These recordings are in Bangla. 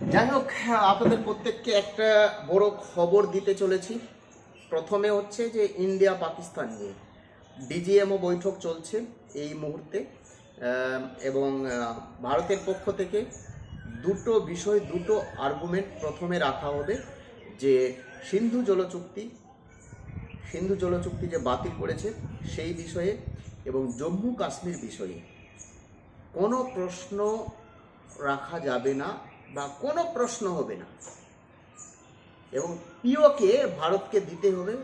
যাই হোক আপনাদের প্রত্যেককে একটা বড় খবর দিতে চলেছি। প্রথমে হচ্ছে যে ইন্ডিয়া পাকিস্তান নিয়ে ডিজিএমও বৈঠক চলছে এই মুহূর্তে এবং ভারতের পক্ষ থেকে দুটো বিষয়, দুটো আর্গুমেন্ট প্রথমে রাখা হবে যে সিন্ধু জল চুক্তি সিন্ধু জল চুক্তি যে বাতিল করেছে সেই বিষয়ে এবং জম্মু কাশ্মীর বিষয়ে কোনো প্রশ্ন রাখা যাবে না। বা কোনো প্রশ্ন হবে না। এবং পিওকে ভারতকে দিতে হবে,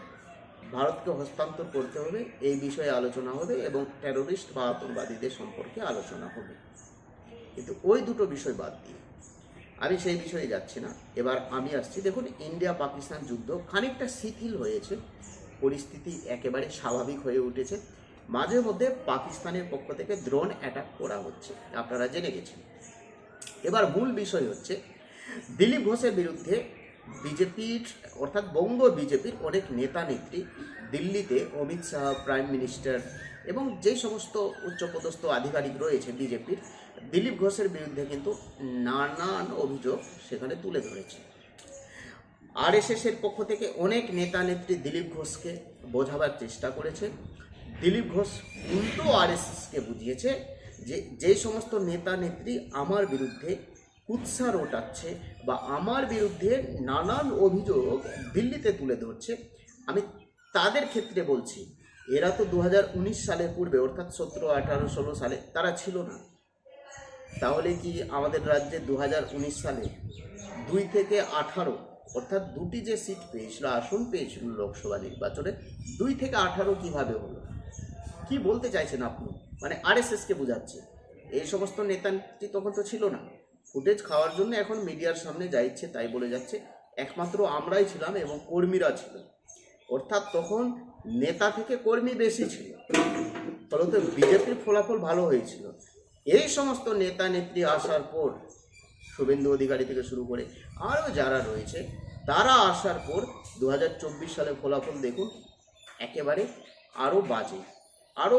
ভারতকে হস্তান্তর করতে হবে, এই বিষয়ে আলোচনা হবে এবং টেরোরিস্ট বা আতঙ্কবাদীদের সম্পর্কে আলোচনা হবে। কিন্তু ওই দুটো বিষয় বাদ দিয়ে আমি সেই বিষয়ে যাচ্ছি না। এবার আমি আসছি, দেখুন, ইন্ডিয়া পাকিস্তান যুদ্ধ খানিকটা শিথিল হয়েছে। পরিস্থিতি একেবারে স্বাভাবিক হয়ে উঠেছে। মাঝে মধ্যে পাকিস্তানের পক্ষ থেকে ড্রোন অ্যাটাক করা হচ্ছে। আপনারা জেনে গেছেন। এবার মূল বিষয় হচ্ছে, দিলীপ ঘোষের বিরুদ্ধে বিজেপির, অর্থাৎ বঙ্গ বিজেপির অনেক নেতা নেত্রী দিল্লিতে অমিত শাহ, প্রাইম মিনিস্টার এবং যে সমস্ত উচ্চপদস্থ আধিকারিক রয়েছে বিজেপির, দিলীপ ঘোষের বিরুদ্ধে কিন্তু নানান অভিযোগ সেখানে তুলে ধরেছে। আরএসএস এর পক্ষ থেকে অনেক নেতা নেত্রী দিলীপ ঘোষকে বোঝাবার চেষ্টা করেছে। দিলীপ ঘোষ উল্টো আরএসএসকে বুঝিয়েছে যে যে সমস্ত নেতা নেত্রী আমার বিরুদ্ধে কুৎসা রোটাচ্ছে বা আমার বিরুদ্ধে নানান অভিযোগ দিল্লিতে তুলে ধরছে, আমি তাদের ক্ষেত্রে বলছি, এরা তো দু সালের পূর্বে, অর্থাৎ সতেরো, আঠারো, ষোলো সালে, তারা ছিল না। তাহলে কি আমাদের রাজ্যে দু হাজার উনিশ সালে দুই থেকে আঠারো, অর্থাৎ দুটি যে সিট পেয়েছিল, আসন পেয়েছিল লোকসভা নির্বাচনে, দুই থেকে আঠারো কীভাবে হলো? কি বলতে চাইছেন আপনি? মানে আরএসএসকে বোঝাচ্ছে। এই সমস্ত নেতাটি তখন তো ছিল না। ফুটেজ খাওয়ার জন্য এখন মিডিয়ার সামনে যা ইচ্ছে তাই বলে যাচ্ছে। একমাত্র আমরাই ছিলাম এবং কর্মীরা ছিল অর্থাৎ তখন নেতা থেকে কর্মী বেশি ছিল। ফলত বিজেপির ফলাফল ভালো হয়েছিল। এই সমস্ত নেতা নেত্রী আসার পর শুভেন্দু অধিকারী থেকে শুরু করে আরও যারা রয়েছে, তারা আসার পর দু সালের ফলাফল দেখুন, একেবারে আরও বাজে। আরও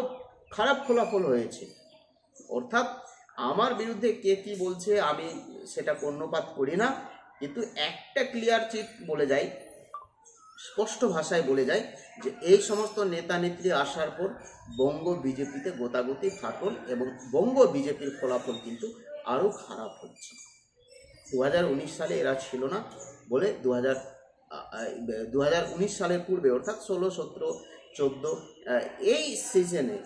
খারাপ ফলাফল হয়েছে। অর্থাৎ আমার বিরুদ্ধে কে কি বলছে আমি সেটা কর্ণপাত করি না, কিন্তু একটা ক্লিয়ার চিট বলে যাই স্পষ্ট ভাষায় বলে যায় যে এই সমস্ত নেতা নেত্রী আসার পর বঙ্গ বিজেপিতে গোতাগতি, ফাটল এবং বঙ্গ বিজেপির ফলাফল কিন্তু আরও খারাপ হচ্ছে। দু হাজার উনিশ সালে এরা ছিল না বলে দু হাজার সালের পূর্বে অর্থাৎ ষোলো, সতেরো চোদ্দ এই সিজনে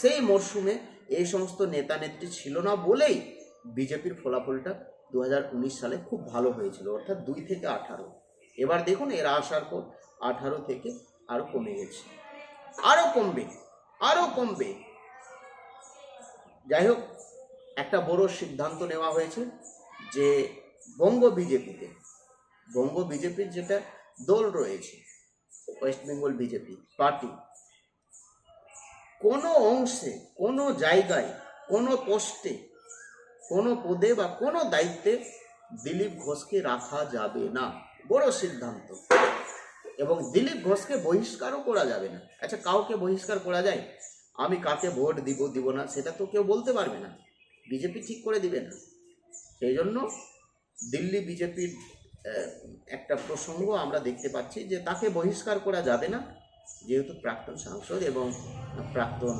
সেই মরশুমে এই সমস্ত নেতা নেত্রী ছিল না বলেই বিজেপির ফলাফলটা দু হাজার উনিশ সালে খুব ভালো হয়েছিল, অর্থাৎ দুই থেকে আঠারো। এবার দেখুন এরা আসার পর আঠারো থেকে আরও কমে গেছে। আরও কমবে আরও কমবে। যাই হোক, একটা বড় সিদ্ধান্ত নেওয়া হয়েছে যে বঙ্গ বিজেপিতে, বঙ্গ বিজেপির যেটা দল রয়েছে ওয়েস্ট বেঙ্গল বিজেপি পার্টি কোনো অংশে, কোনো জায়গায়, কোনো পোস্টে কোনো পদে বা কোনো দায়িত্বে দিলীপ ঘোষকে রাখা যাবে না। বড় সিদ্ধান্ত। এবং দিলীপ ঘোষকে বহিষ্কারও করা যাবে না। আচ্ছা কাউকে বহিষ্কার করা যায়? আমি কাকে ভোট দিব দিব না, সেটা তো কেউ বলতে পারবে না। বিজেপি ঠিক করে দিবে না। সেই জন্য দিল্লি বিজেপির একটা প্রসঙ্গ আমরা দেখতে পাচ্ছি যে তাকে বহিষ্কার করা যাবে না, যেহেতু প্রাক্তন সাংসদ এবং প্রাক্তন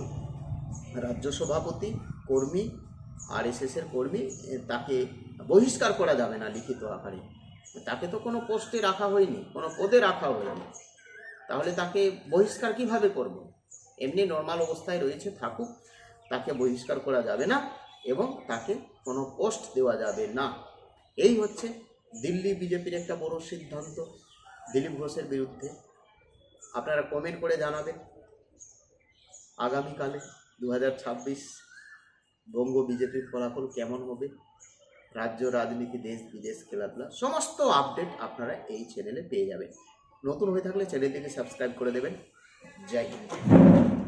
রাজ্য সভাপতি, কর্মী আর এস এর কর্মী তাকে বহিষ্কার করা যাবে না লিখিত আকারে। তাকে তো কোনো পোস্টে রাখা হয়নি, কোনো পদে রাখা হয়নি। তাহলে তাকে বহিষ্কার কীভাবে করব? এমনি নর্মাল অবস্থায় রয়েছে, থাকুক, তাকে বহিষ্কার করা যাবে না এবং তাকে কোনো পোস্ট দেওয়া যাবে না। এই হচ্ছে দিল্লি বিজেপির একটা বড় সিদ্ধান্ত, দিলীপ ঘোষের বিরুদ্ধে। আপনারা কমেন্ট করে জানাবেন। আগামীকালে দু হাজার ছাব্বিশ বঙ্গ বিজেপির ফলাফল কেমন হবে? রাজ্য, রাজনীতি, দেশ, বিদেশ, খেলাধুলা, সমস্ত আপডেট আপনারা এই চ্যানেলে পেয়ে যাবেন। নতুন হয়ে থাকলে চ্যানেলটিকে সাবস্ক্রাইব করে দেবেন। জয় হিন্দ।